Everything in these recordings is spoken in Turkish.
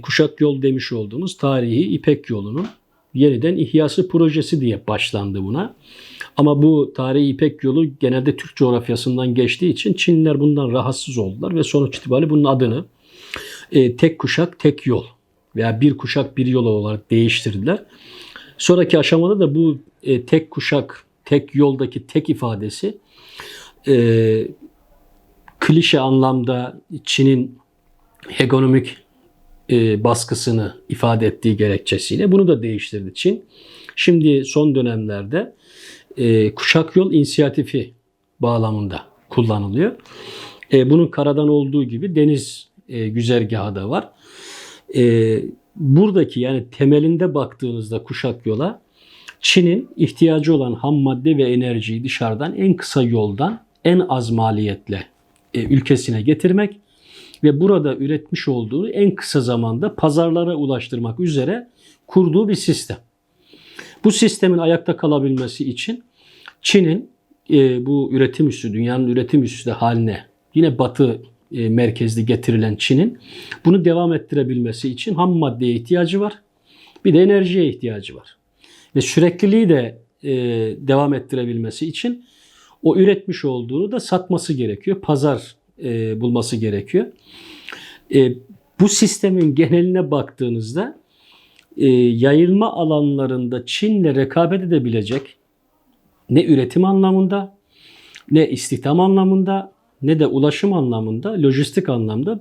Kuşak Yol demiş olduğumuz tarihi İpek yolunun yeniden ihyası projesi diye başlandı buna. Ama bu tarihi İpek yolu genelde Türk coğrafyasından geçtiği için Çinliler bundan rahatsız oldular ve sonuç itibariyle bunun adını e, tek kuşak tek yol veya bir kuşak bir yol olarak değiştirdiler. Sonraki aşamada da bu e, tek kuşak tek yoldaki tek ifadesi e, klişe anlamda Çin'in ekonomik e, baskısını ifade ettiği gerekçesiyle bunu da değiştirdi Çin. Şimdi son dönemlerde e, kuşak yol inisiyatifi bağlamında kullanılıyor. E, bunun karadan olduğu gibi deniz e, güzergahı da var. E, buradaki yani temelinde baktığınızda kuşak yola Çin'in ihtiyacı olan ham madde ve enerjiyi dışarıdan en kısa yoldan en az maliyetle e, ülkesine getirmek ve burada üretmiş olduğu en kısa zamanda pazarlara ulaştırmak üzere kurduğu bir sistem. Bu sistemin ayakta kalabilmesi için Çin'in e, bu üretim üssü, dünyanın üretim üssü de haline yine batı e, merkezli getirilen Çin'in bunu devam ettirebilmesi için ham maddeye ihtiyacı var. Bir de enerjiye ihtiyacı var. Ve sürekliliği de e, devam ettirebilmesi için o üretmiş olduğunu da satması gerekiyor. Pazar e, bulması gerekiyor. E, bu sistemin geneline baktığınızda e, yayılma alanlarında Çin'le rekabet edebilecek ne üretim anlamında ne istihdam anlamında ne de ulaşım anlamında, lojistik anlamda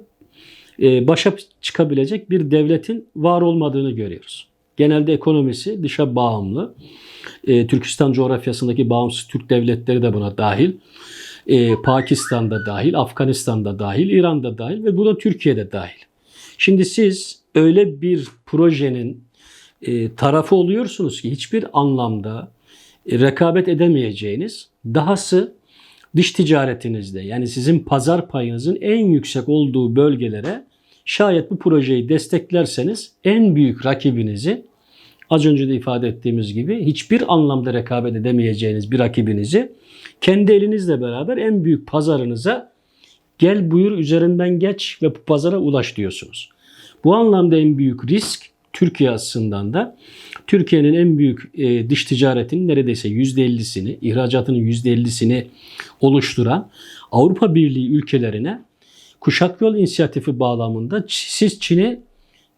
e, başa çıkabilecek bir devletin var olmadığını görüyoruz. Genelde ekonomisi dışa bağımlı. E, Türkistan coğrafyasındaki bağımsız Türk devletleri de buna dahil. E, Pakistan'da dahil, Afganistan'da dahil, İran'da dahil ve bu da Türkiye'de dahil. Şimdi siz öyle bir projenin e, tarafı oluyorsunuz ki hiçbir anlamda e, rekabet edemeyeceğiniz, dahası dış ticaretinizde yani sizin pazar payınızın en yüksek olduğu bölgelere şayet bu projeyi desteklerseniz en büyük rakibinizi az önce de ifade ettiğimiz gibi hiçbir anlamda rekabet edemeyeceğiniz bir rakibinizi kendi elinizle beraber en büyük pazarınıza gel buyur üzerinden geç ve bu pazara ulaş diyorsunuz. Bu anlamda en büyük risk Türkiye açısından da Türkiye'nin en büyük e, dış ticaretinin neredeyse %50'sini, ihracatının %50'sini oluşturan Avrupa Birliği ülkelerine kuşak yol inisiyatifi bağlamında siz Çin'i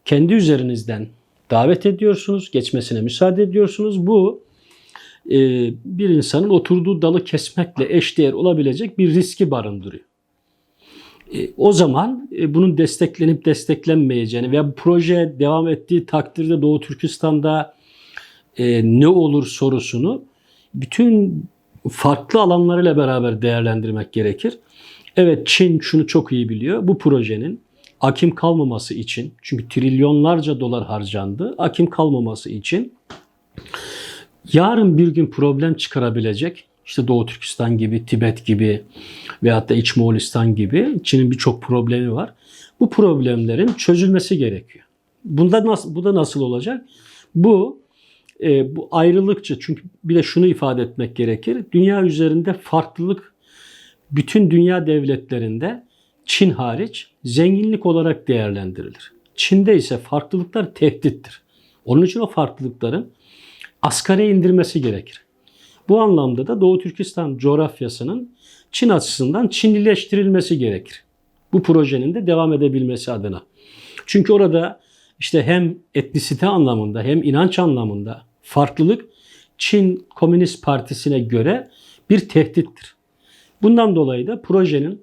kendi üzerinizden davet ediyorsunuz, geçmesine müsaade ediyorsunuz. Bu e, bir insanın oturduğu dalı kesmekle eşdeğer olabilecek bir riski barındırıyor. E, o zaman e, bunun desteklenip desteklenmeyeceğini veya bu proje devam ettiği takdirde Doğu Türkistan'da e, ne olur sorusunu bütün farklı alanlarıyla beraber değerlendirmek gerekir. Evet Çin şunu çok iyi biliyor. Bu projenin akim kalmaması için çünkü trilyonlarca dolar harcandı. Akim kalmaması için yarın bir gün problem çıkarabilecek işte Doğu Türkistan gibi, Tibet gibi veyahut da İç Moğolistan gibi Çin'in birçok problemi var. Bu problemlerin çözülmesi gerekiyor. Bunda nasıl, bu da nasıl olacak? Bu e, bu ayrılıkçı çünkü bir de şunu ifade etmek gerekir. Dünya üzerinde farklılık bütün dünya devletlerinde Çin hariç zenginlik olarak değerlendirilir. Çin'de ise farklılıklar tehdittir. Onun için o farklılıkların asgari indirmesi gerekir. Bu anlamda da Doğu Türkistan coğrafyasının Çin açısından Çinlileştirilmesi gerekir. Bu projenin de devam edebilmesi adına. Çünkü orada işte hem etnisite anlamında hem inanç anlamında farklılık Çin Komünist Partisi'ne göre bir tehdittir. Bundan dolayı da projenin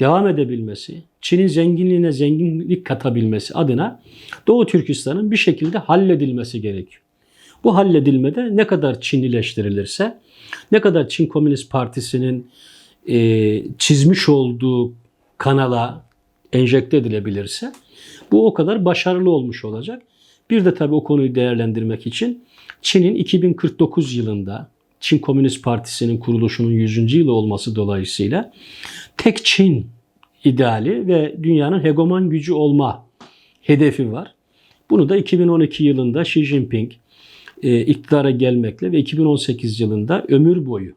devam edebilmesi, Çin'in zenginliğine zenginlik katabilmesi adına Doğu Türkistan'ın bir şekilde halledilmesi gerekiyor. Bu halledilmede ne kadar Çinlileştirilirse, ne kadar Çin Komünist Partisi'nin e, çizmiş olduğu kanala enjekte edilebilirse bu o kadar başarılı olmuş olacak. Bir de tabii o konuyu değerlendirmek için Çin'in 2049 yılında Çin Komünist Partisi'nin kuruluşunun 100. yılı olması dolayısıyla tek Çin ideali ve dünyanın hegemon gücü olma hedefi var. Bunu da 2012 yılında Xi Jinping e, iktidara gelmekle ve 2018 yılında ömür boyu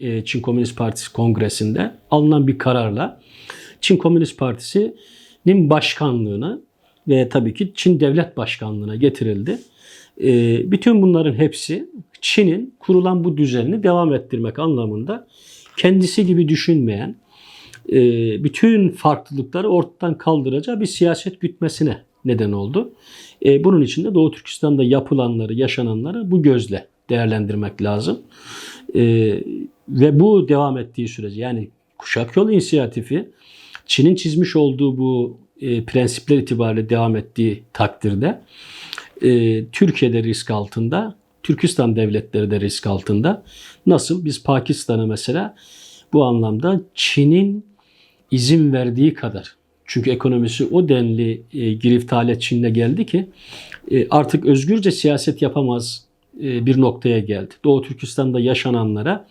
e, Çin Komünist Partisi kongresinde alınan bir kararla Çin Komünist Partisi'nin başkanlığını ve tabii ki Çin Devlet Başkanlığı'na getirildi. E, bütün bunların hepsi Çin'in kurulan bu düzenini devam ettirmek anlamında kendisi gibi düşünmeyen, e, bütün farklılıkları ortadan kaldıracağı bir siyaset gütmesine neden oldu. E, bunun için de Doğu Türkistan'da yapılanları, yaşananları bu gözle değerlendirmek lazım. E, ve bu devam ettiği sürece yani Kuşak Yol İnisiyatifi Çin'in çizmiş olduğu bu e, prensipler itibariyle devam ettiği takdirde e, Türkiye'de risk altında, Türkistan devletleri de risk altında. Nasıl? Biz Pakistan'ı mesela bu anlamda Çin'in izin verdiği kadar çünkü ekonomisi o denli e, girift hale Çin'le geldi ki e, artık özgürce siyaset yapamaz e, bir noktaya geldi. Doğu Türkistan'da yaşananlara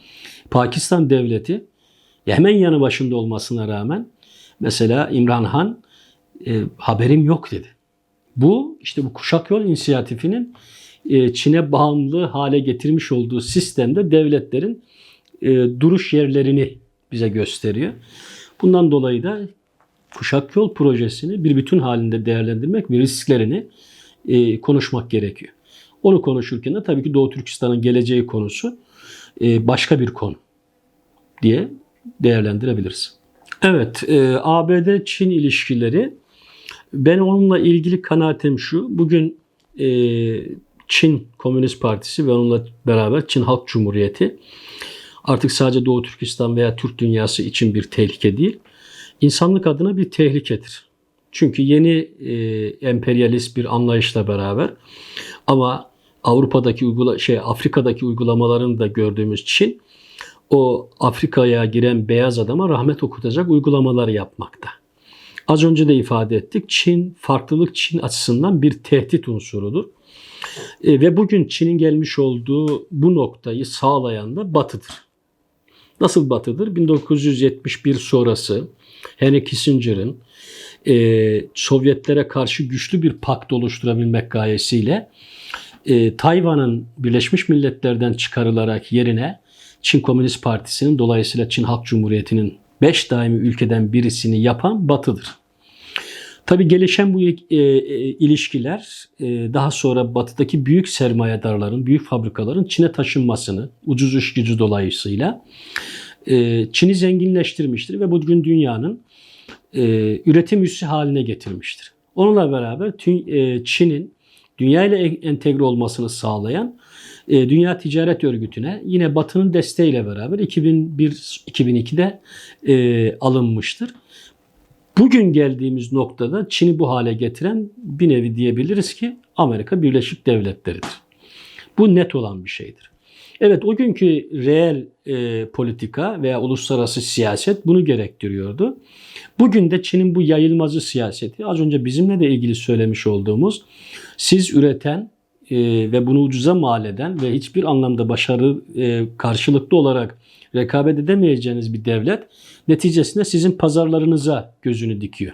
Pakistan devleti hemen yanı başında olmasına rağmen mesela İmran Han e, haberim yok dedi. Bu işte bu kuşak yol inisiyatifinin e, Çin'e bağımlı hale getirmiş olduğu sistemde devletlerin e, duruş yerlerini bize gösteriyor. Bundan dolayı da kuşak yol projesini bir bütün halinde değerlendirmek ve risklerini e, konuşmak gerekiyor. Onu konuşurken de tabii ki Doğu Türkistan'ın geleceği konusu e, başka bir konu diye değerlendirebiliriz. Evet, e, ABD-Çin ilişkileri ben onunla ilgili kanaatim şu. Bugün e, Çin Komünist Partisi ve onunla beraber Çin Halk Cumhuriyeti artık sadece Doğu Türkistan veya Türk dünyası için bir tehlike değil, insanlık adına bir tehlikedir. Çünkü yeni e, emperyalist bir anlayışla beraber ama Avrupa'daki uygula şey Afrika'daki uygulamalarını da gördüğümüz Çin o Afrika'ya giren beyaz adama rahmet okutacak uygulamalar yapmakta. Az önce de ifade ettik. Çin farklılık Çin açısından bir tehdit unsurudur. E, ve bugün Çin'in gelmiş olduğu bu noktayı sağlayan da Batı'dır. Nasıl Batı'dır? 1971 sonrası Henry Kissinger'ın e, Sovyetlere karşı güçlü bir pakt oluşturabilmek gayesiyle e, Tayvan'ın Birleşmiş Milletler'den çıkarılarak yerine Çin Komünist Partisi'nin dolayısıyla Çin Halk Cumhuriyeti'nin 5 daimi ülkeden birisini yapan Batı'dır. Tabi gelişen bu e, e, ilişkiler e, daha sonra batıdaki büyük sermayedarların, büyük fabrikaların Çin'e taşınmasını, ucuz iş gücü dolayısıyla e, Çin'i zenginleştirmiştir ve bugün dünyanın e, üretim üssü haline getirmiştir. Onunla beraber e, Çin'in dünya ile entegre olmasını sağlayan Dünya Ticaret Örgütü'ne yine Batı'nın desteğiyle beraber 2001-2002'de e, alınmıştır. Bugün geldiğimiz noktada Çin'i bu hale getiren bir nevi diyebiliriz ki Amerika Birleşik Devletleri'dir. Bu net olan bir şeydir. Evet o günkü reel e, politika veya uluslararası siyaset bunu gerektiriyordu. Bugün de Çin'in bu yayılmazı siyaseti az önce bizimle de ilgili söylemiş olduğumuz siz üreten e, ve bunu ucuza mal eden ve hiçbir anlamda başarı e, karşılıklı olarak rekabet edemeyeceğiniz bir devlet neticesinde sizin pazarlarınıza gözünü dikiyor.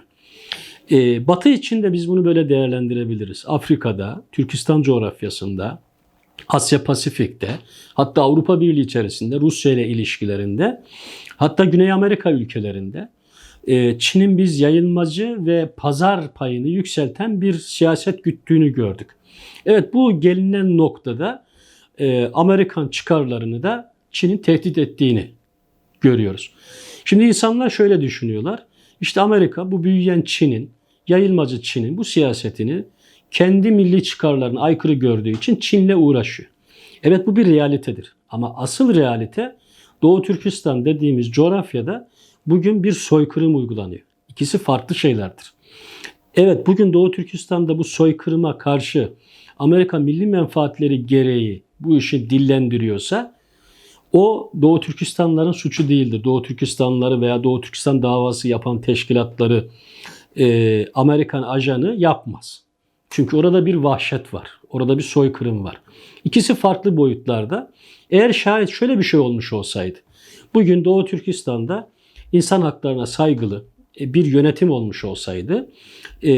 E, Batı için de biz bunu böyle değerlendirebiliriz. Afrika'da, Türkistan coğrafyasında, Asya Pasifik'te, hatta Avrupa Birliği içerisinde, Rusya ile ilişkilerinde, hatta Güney Amerika ülkelerinde e, Çin'in biz yayılmacı ve pazar payını yükselten bir siyaset güttüğünü gördük. Evet bu gelinen noktada e, Amerikan çıkarlarını da Çin'in tehdit ettiğini görüyoruz. Şimdi insanlar şöyle düşünüyorlar. İşte Amerika bu büyüyen Çin'in, yayılmacı Çin'in bu siyasetini kendi milli çıkarlarına aykırı gördüğü için Çin'le uğraşıyor. Evet bu bir realitedir. Ama asıl realite Doğu Türkistan dediğimiz coğrafyada bugün bir soykırım uygulanıyor. İkisi farklı şeylerdir. Evet bugün Doğu Türkistan'da bu soykırıma karşı Amerika milli menfaatleri gereği bu işi dillendiriyorsa o Doğu Türkistanlıların suçu değildir. Doğu Türkistanlıları veya Doğu Türkistan davası yapan teşkilatları e, Amerikan ajanı yapmaz. Çünkü orada bir vahşet var. Orada bir soykırım var. İkisi farklı boyutlarda. Eğer şayet şöyle bir şey olmuş olsaydı. Bugün Doğu Türkistan'da insan haklarına saygılı e, bir yönetim olmuş olsaydı e,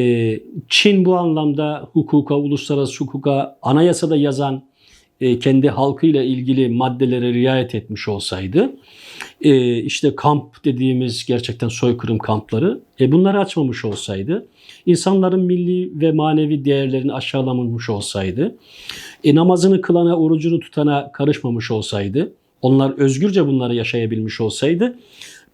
Çin bu anlamda hukuka, uluslararası hukuka, anayasada yazan e, kendi halkıyla ilgili maddelere riayet etmiş olsaydı e, işte kamp dediğimiz gerçekten soykırım kampları e, bunları açmamış olsaydı insanların milli ve manevi değerlerini aşağılamamış olsaydı e, namazını kılana orucunu tutana karışmamış olsaydı onlar özgürce bunları yaşayabilmiş olsaydı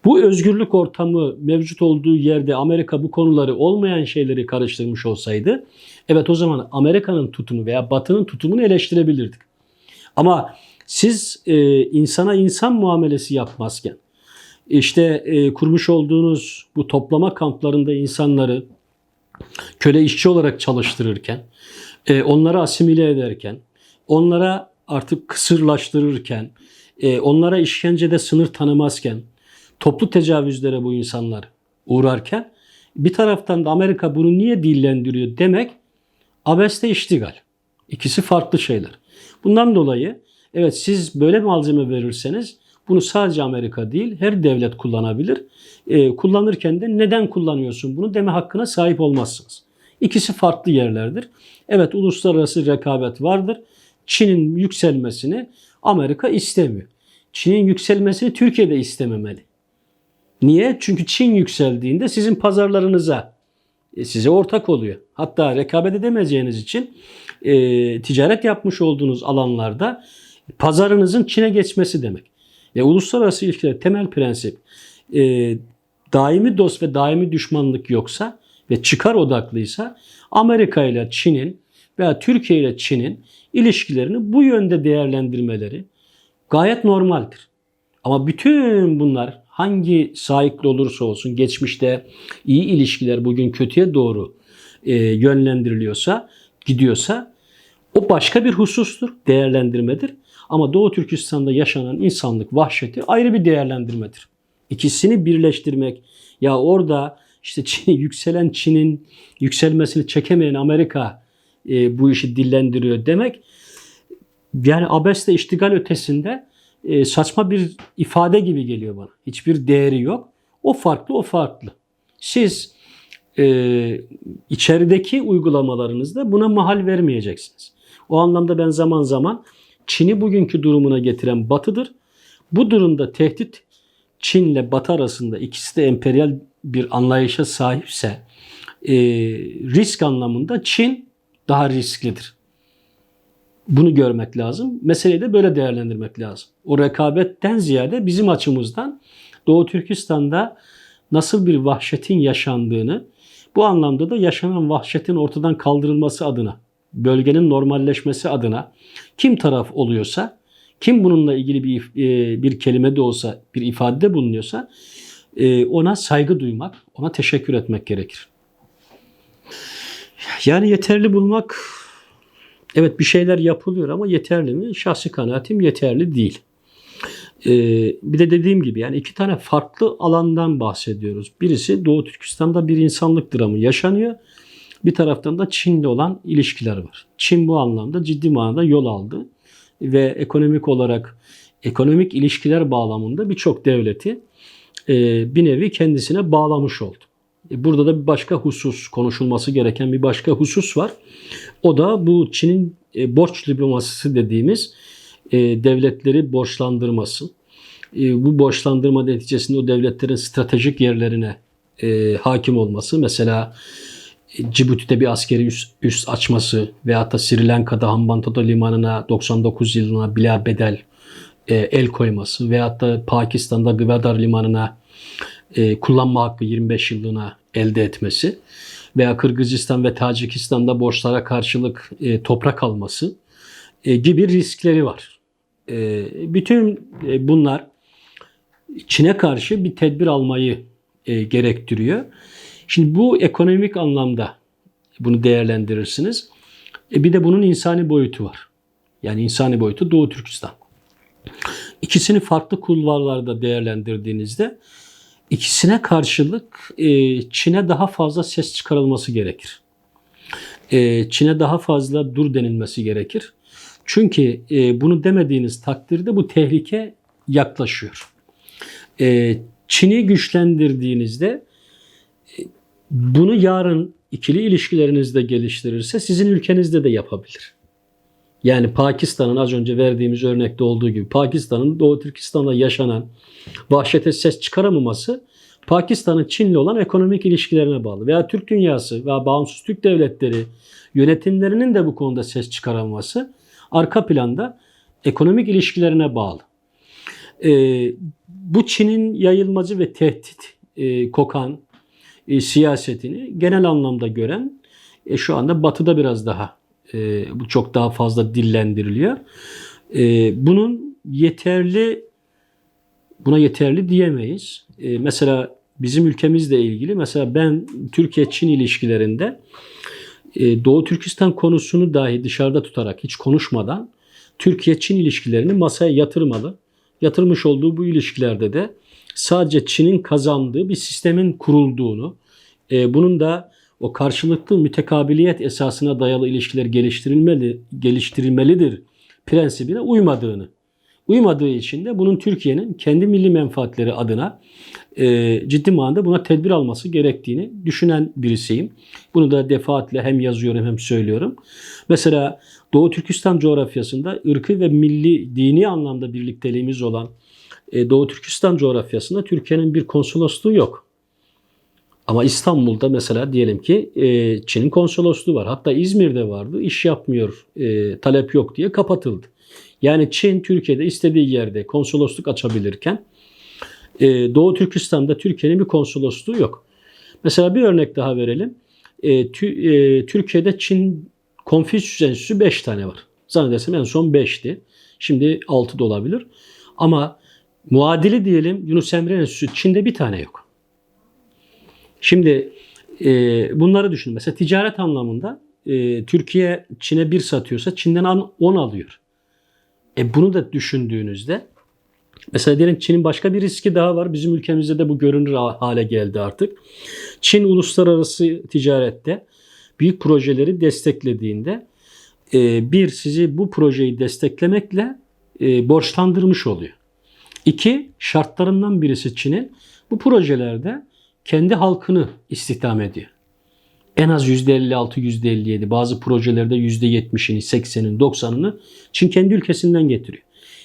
bu özgürlük ortamı mevcut olduğu yerde Amerika bu konuları olmayan şeyleri karıştırmış olsaydı evet o zaman Amerika'nın tutumu veya Batı'nın tutumunu eleştirebilirdik. Ama siz e, insana insan muamelesi yapmazken işte e, kurmuş olduğunuz bu toplama kamplarında insanları köle işçi olarak çalıştırırken, e, onları asimile ederken, onlara artık kısırlaştırırken, e, onlara işkencede sınır tanımazken, toplu tecavüzlere bu insanlar uğrarken bir taraftan da Amerika bunu niye dillendiriyor demek abeste iştigal. İkisi farklı şeyler. Bundan dolayı evet siz böyle malzeme verirseniz bunu sadece Amerika değil her devlet kullanabilir. Ee, kullanırken de neden kullanıyorsun bunu deme hakkına sahip olmazsınız. İkisi farklı yerlerdir. Evet uluslararası rekabet vardır. Çin'in yükselmesini Amerika istemiyor. Çin'in yükselmesini Türkiye de istememeli. Niye? Çünkü Çin yükseldiğinde sizin pazarlarınıza e, size ortak oluyor. Hatta rekabet edemeyeceğiniz için e, ticaret yapmış olduğunuz alanlarda pazarınızın Çin'e geçmesi demek. Ve uluslararası ilişkiler temel prensip e, daimi dost ve daimi düşmanlık yoksa ve çıkar odaklıysa Amerika ile Çin'in veya Türkiye ile Çin'in ilişkilerini bu yönde değerlendirmeleri gayet normaldir. Ama bütün bunlar hangi sahipli olursa olsun geçmişte iyi ilişkiler bugün kötüye doğru e, yönlendiriliyorsa, gidiyorsa o başka bir husustur, değerlendirmedir. Ama Doğu Türkistan'da yaşanan insanlık vahşeti ayrı bir değerlendirmedir. İkisini birleştirmek ya orada işte Çin, yükselen Çin'in yükselmesini çekemeyen Amerika e, bu işi dillendiriyor demek yani abesle iştigal ötesinde e, saçma bir ifade gibi geliyor bana. Hiçbir değeri yok. O farklı, o farklı. Siz e, içerideki uygulamalarınızda buna mahal vermeyeceksiniz. O anlamda ben zaman zaman Çin'i bugünkü durumuna getiren Batı'dır. Bu durumda tehdit Çin'le Batı arasında ikisi de emperyal bir anlayışa sahipse e, risk anlamında Çin daha risklidir. Bunu görmek lazım. Meseleyi de böyle değerlendirmek lazım. O rekabetten ziyade bizim açımızdan Doğu Türkistan'da nasıl bir vahşetin yaşandığını, bu anlamda da yaşanan vahşetin ortadan kaldırılması adına, bölgenin normalleşmesi adına kim taraf oluyorsa, kim bununla ilgili bir e, bir kelime de olsa, bir ifadede bulunuyorsa e, ona saygı duymak, ona teşekkür etmek gerekir. Yani yeterli bulmak Evet bir şeyler yapılıyor ama yeterli mi? Şahsi kanaatim yeterli değil. Ee, bir de dediğim gibi yani iki tane farklı alandan bahsediyoruz. Birisi Doğu Türkistan'da bir insanlık dramı yaşanıyor. Bir taraftan da Çin'le olan ilişkiler var. Çin bu anlamda ciddi manada yol aldı ve ekonomik olarak ekonomik ilişkiler bağlamında birçok devleti e, bir nevi kendisine bağlamış oldu. E, burada da bir başka husus konuşulması gereken bir başka husus var. O da bu Çin'in e, borç diplomasisi dediğimiz devletleri borçlandırması. Bu borçlandırma neticesinde o devletlerin stratejik yerlerine hakim olması. Mesela Cibuti'de bir askeri üst, üst açması veyahut da Sri Lanka'da Hambantota limanına 99 yılına bila bedel el koyması veyahut da Pakistan'da Gwadar limanına e, kullanma hakkı 25 yıllığına elde etmesi veya Kırgızistan ve Tacikistan'da borçlara karşılık e, toprak alması e, gibi riskleri var. E, bütün e, bunlar Çin'e karşı bir tedbir almayı e, gerektiriyor. Şimdi bu ekonomik anlamda bunu değerlendirirsiniz. E, bir de bunun insani boyutu var. Yani insani boyutu Doğu Türkistan. İkisini farklı kulvarlarda değerlendirdiğinizde İkisine karşılık e, Çin'e daha fazla ses çıkarılması gerekir. E, Çin'e daha fazla dur denilmesi gerekir. Çünkü e, bunu demediğiniz takdirde bu tehlike yaklaşıyor. Çin'i güçlendirdiğinizde bunu yarın ikili ilişkilerinizde geliştirirse sizin ülkenizde de yapabilir. Yani Pakistan'ın az önce verdiğimiz örnekte olduğu gibi Pakistan'ın Doğu Türkistan'da yaşanan vahşete ses çıkaramaması Pakistan'ın Çin'le olan ekonomik ilişkilerine bağlı. Veya Türk dünyası veya bağımsız Türk devletleri yönetimlerinin de bu konuda ses çıkaramaması arka planda ekonomik ilişkilerine bağlı. Ee, bu Çin'in yayılmacı ve tehdit e, kokan e, siyasetini genel anlamda gören e, şu anda Batı'da biraz daha e, çok daha fazla dillendiriliyor. E, bunun yeterli buna yeterli diyemeyiz. E, mesela bizim ülkemizle ilgili mesela ben Türkiye-Çin ilişkilerinde e, Doğu Türkistan konusunu dahi dışarıda tutarak hiç konuşmadan Türkiye-Çin ilişkilerini masaya yatırmalı. Yatırmış olduğu bu ilişkilerde de sadece Çin'in kazandığı bir sistemin kurulduğunu, e, bunun da o karşılıklı mütekabiliyet esasına dayalı ilişkiler geliştirilmeli, geliştirilmelidir prensibine uymadığını, uymadığı için de bunun Türkiye'nin kendi milli menfaatleri adına e, ciddi manada buna tedbir alması gerektiğini düşünen birisiyim. Bunu da defaatle hem yazıyorum hem söylüyorum. Mesela Doğu Türkistan coğrafyasında ırkı ve milli dini anlamda birlikteliğimiz olan e, Doğu Türkistan coğrafyasında Türkiye'nin bir konsolosluğu yok. Ama İstanbul'da mesela diyelim ki e, Çin'in konsolosluğu var. Hatta İzmir'de vardı. İş yapmıyor, e, talep yok diye kapatıldı. Yani Çin Türkiye'de istediği yerde konsolosluk açabilirken Doğu Türkistan'da Türkiye'nin bir konsolosluğu yok. Mesela bir örnek daha verelim. Tü, Türkiye'de Çin Konfüçyüs Enstitüsü 5 tane var. Zannedersem en son 5'ti. Şimdi 6 da olabilir. Ama muadili diyelim Yunus Emre Enstitüsü Çin'de bir tane yok. Şimdi e, bunları düşünün. Mesela ticaret anlamında e, Türkiye Çin'e bir satıyorsa Çin'den 10 alıyor. E bunu da düşündüğünüzde mesela diyelim Çin'in başka bir riski daha var. Bizim ülkemizde de bu görünür hale geldi artık. Çin uluslararası ticarette büyük projeleri desteklediğinde e, bir sizi bu projeyi desteklemekle e, borçlandırmış oluyor. İki şartlarından birisi Çin'in bu projelerde kendi halkını istihdam ediyor. En az %56, %57 bazı projelerde %70'ini, 80'ini, 90'ını Çin kendi ülkesinden getiriyor.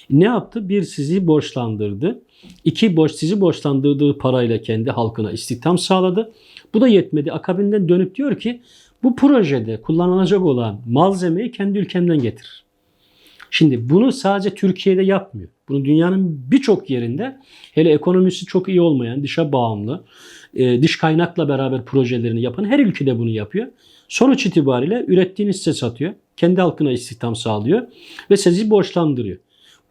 Ne yaptı? Bir sizi borçlandırdı. İki borç sizi borçlandırdığı parayla kendi halkına istihdam sağladı. Bu da yetmedi. Akabinden dönüp diyor ki bu projede kullanılacak olan malzemeyi kendi ülkemden getirir. Şimdi bunu sadece Türkiye'de yapmıyor. Bunu dünyanın birçok yerinde hele ekonomisi çok iyi olmayan, dışa bağımlı, e, dış kaynakla beraber projelerini yapan her ülkede bunu yapıyor. Sonuç itibariyle ürettiğini size satıyor. Kendi halkına istihdam sağlıyor ve sizi borçlandırıyor.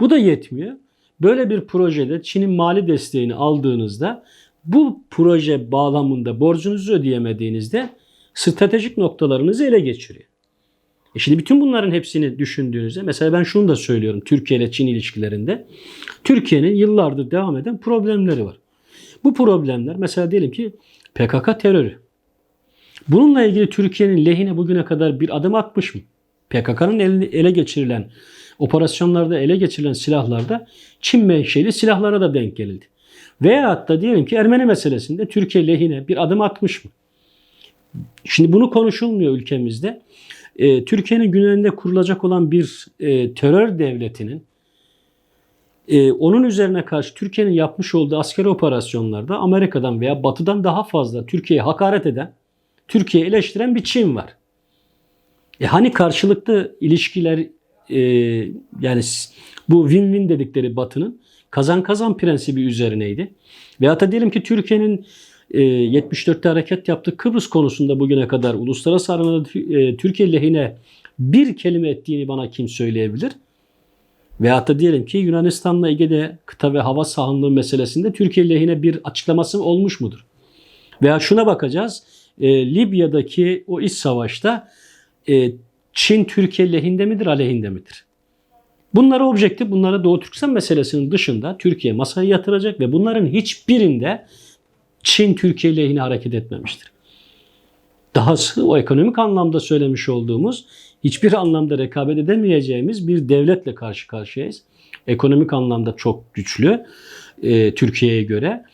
Bu da yetmiyor. Böyle bir projede Çin'in mali desteğini aldığınızda bu proje bağlamında borcunuzu ödeyemediğinizde stratejik noktalarınızı ele geçiriyor. E şimdi bütün bunların hepsini düşündüğünüzde mesela ben şunu da söylüyorum Türkiye ile Çin ilişkilerinde. Türkiye'nin yıllardır devam eden problemleri var. Bu problemler mesela diyelim ki PKK terörü. Bununla ilgili Türkiye'nin lehine bugüne kadar bir adım atmış mı? PKK'nın ele geçirilen operasyonlarda ele geçirilen silahlarda Çin menşeli silahlara da denk gelildi. Veya hatta diyelim ki Ermeni meselesinde Türkiye lehine bir adım atmış mı? Şimdi bunu konuşulmuyor ülkemizde. Ee, Türkiye'nin güneyinde kurulacak olan bir e, terör devletinin e, onun üzerine karşı Türkiye'nin yapmış olduğu askeri operasyonlarda Amerika'dan veya Batı'dan daha fazla Türkiye'ye hakaret eden, Türkiye'yi eleştiren bir Çin var. E hani karşılıklı ilişkiler e, yani bu win-win dedikleri Batı'nın kazan kazan prensibi üzerineydi. Veya da diyelim ki Türkiye'nin e, 74'te hareket yaptığı Kıbrıs konusunda bugüne kadar uluslararası arenada e, Türkiye lehine bir kelime ettiğini bana kim söyleyebilir? Veyahut da diyelim ki Yunanistan'la Ege'de kıta ve hava sahanlığı meselesinde Türkiye lehine bir açıklaması olmuş mudur? Veya şuna bakacağız. E, Libya'daki o iç savaşta e, Çin Türkiye lehinde midir, aleyhinde midir? Bunları objektif, bunları Doğu Türkistan meselesinin dışında Türkiye masaya yatıracak ve bunların hiçbirinde Çin Türkiye lehine hareket etmemiştir. Dahası o ekonomik anlamda söylemiş olduğumuz hiçbir anlamda rekabet edemeyeceğimiz bir devletle karşı karşıyayız. Ekonomik anlamda çok güçlü e, Türkiye'ye göre.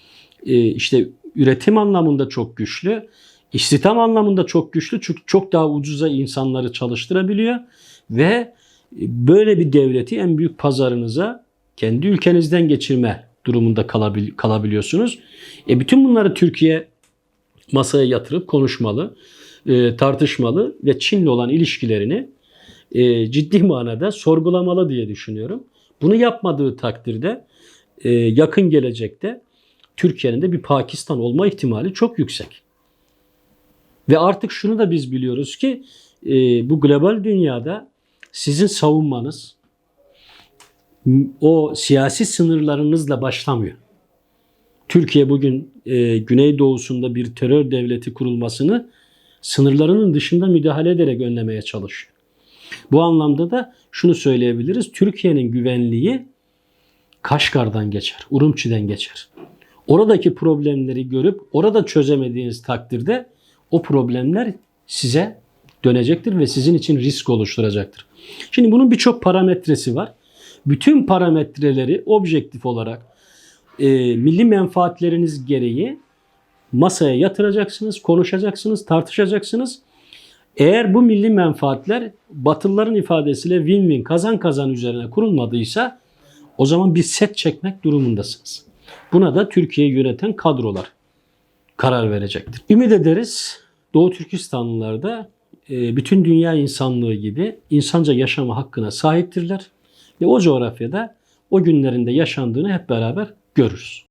E, işte üretim anlamında çok güçlü. İstihdam anlamında çok güçlü çünkü çok daha ucuza insanları çalıştırabiliyor ve böyle bir devleti en büyük pazarınıza kendi ülkenizden geçirme durumunda kalabil- kalabiliyorsunuz. E bütün bunları Türkiye masaya yatırıp konuşmalı, e, tartışmalı ve Çin'le olan ilişkilerini e, ciddi manada sorgulamalı diye düşünüyorum. Bunu yapmadığı takdirde e, yakın gelecekte Türkiye'nin de bir Pakistan olma ihtimali çok yüksek. Ve artık şunu da biz biliyoruz ki e, bu global dünyada sizin savunmanız o siyasi sınırlarınızla başlamıyor. Türkiye bugün e, Güneydoğusunda bir terör devleti kurulmasını sınırlarının dışında müdahale ederek önlemeye çalışıyor. Bu anlamda da şunu söyleyebiliriz. Türkiye'nin güvenliği Kaşgar'dan geçer, Urumçi'den geçer. Oradaki problemleri görüp orada çözemediğiniz takdirde o problemler size dönecektir ve sizin için risk oluşturacaktır. Şimdi bunun birçok parametresi var. Bütün parametreleri objektif olarak e, milli menfaatleriniz gereği masaya yatıracaksınız, konuşacaksınız, tartışacaksınız. Eğer bu milli menfaatler Batılıların ifadesiyle win-win kazan kazan üzerine kurulmadıysa o zaman bir set çekmek durumundasınız. Buna da Türkiye'yi yöneten kadrolar karar verecektir. Ümit ederiz Doğu Türkistanlılar da e, bütün dünya insanlığı gibi insanca yaşama hakkına sahiptirler ve o coğrafyada o günlerinde yaşandığını hep beraber görürüz.